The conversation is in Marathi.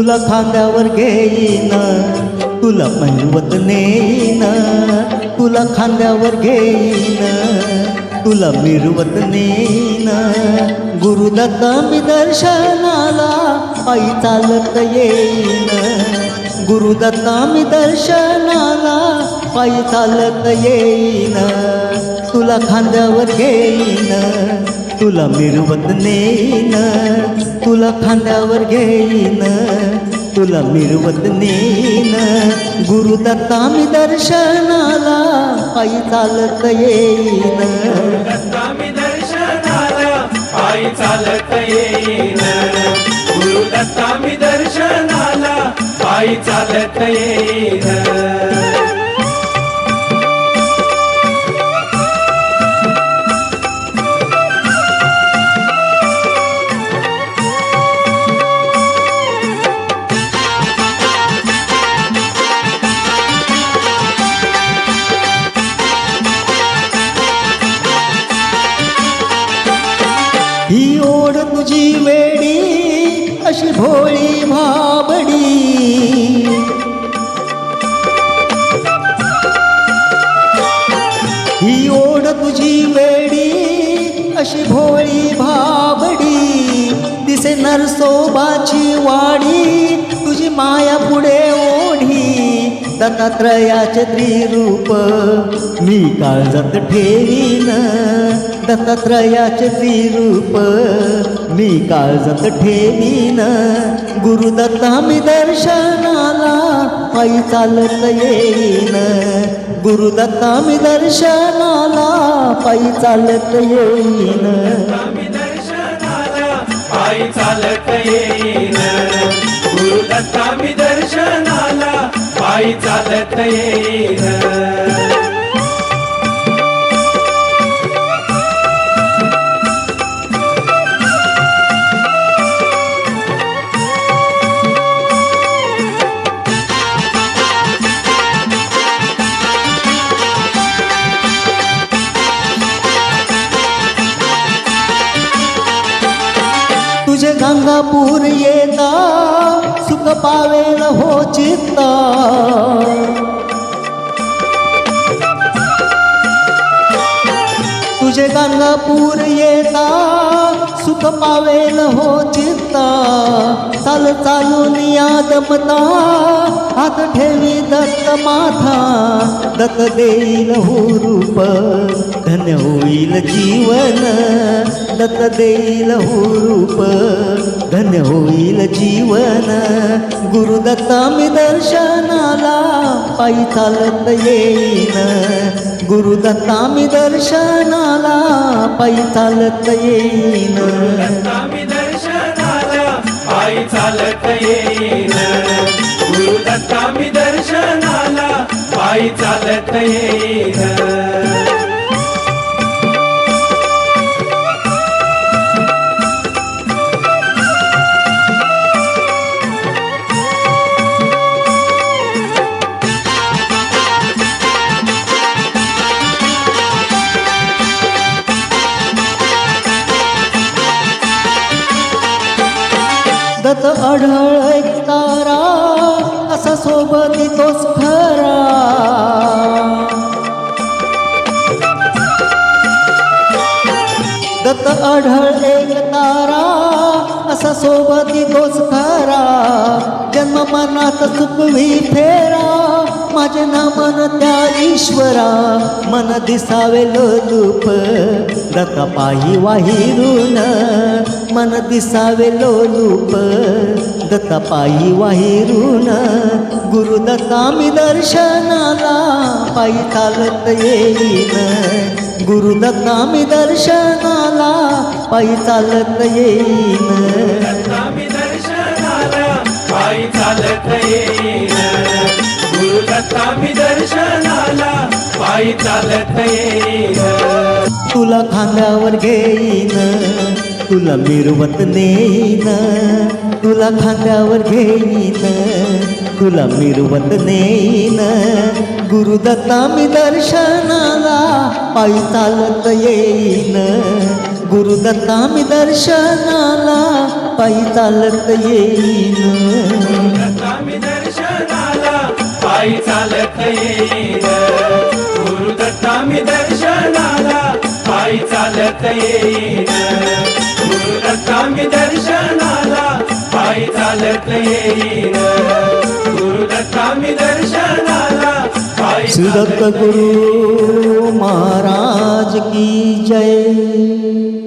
तुला खांद्यावर घेईन. तुला मिळवत नेईन. तुला खांद्यावर घेईन. तुला मिरवत नेईन. गुरुदत्ता मी दर्शनाला पायी चालत येईन. गुरुदत्ता मी दर्शनाला पायी चालत येईन. तुला खांद्यावर घेईन. तुला मिरवत नेन तुला खांद्यावर घेईन तुला मिरवत नेईन. गुरुदत्ता मी दर्शनाला पायी चालत येईन. दत्ता मी दर्शनाला पायी चालत येईन. गुरुदत्ता मी दर्शनाला पायी चालत येईन. ओढ तुझी वेडी अशी भोळी भाबडी ही ओढ तुझी वेडी अशी भोळी भाबडी दिसे नरसोबाची वाडी तुझी माया पुढे ओढी। दत्तात्रयाचे त्रिरूप. मी काळजात ठेवीन. दत्तात्रयाचे त्रिरूप. मी काळजात ठेवीन. गुरुदत्ता मी दर्शनाला पायी चालत येईन. गुरुदत्ता मी दर्शनाला पायी चालत येईन. दर्शनाला पायी चालत येईन. गुरुदत्ता पायी चालत येईन गंगापूर येता पावेल हो चित्ता. तुझे गंगापूर येता सुख पावेल हो चित्ता. चाल चालून यादमता हात ठेवी दत्त माथा. दत्त देईल हो रूप. धन्य होईल जीवन दत्त देईल हो रूप. धन्य होईल जीवन गुरुदत्ता मी दर्शनाला पायी चालत येईन. गुरुदत्ता मी दर्शनाला पायी चालत येईन. पायी चालत येईन गुरु दत्ता मी दर्शनाला पायी चालत येईन. आढळ एक तारा असा सोबत तोच खरा. दत्त आढळ एक तारा असा सोबती तोच खरा. जन्म मनात चुकवी फेरा माझे नामन त्या ईश्वरा. मन दिसावे लोलूप दत्त पायी वाहिरून. मन दिसावे लोलूप दत्ता पायी वाहिरून गुरुदत्ता मी दर्शनाला पायी चालत येईन. गुरुदत्ता मी दर्शनाला पायी चालत येईन. पायी चालत येईन. गुरु दत्ता मी दर्शनाला पायी चालत येईन. तुला खांद्यावर घेईन. तुला मिरवत नेईन तुला खांद्यावर घेईन तुला मिरवत नेईन. गुरुदत्ता मी दर्शनाला पायी चालत येईन. गुरुदत्ता मी दर्शनाला पायी चालत येईन. पायी चालत येईन. गुरुदत्ता मी दर्शनाला पायी चालत येईन. गुरुदत्ता मी दर्शनाला पायी चालत येईन. दर्शनाला पायी दत्त गुरु महाराज की जय.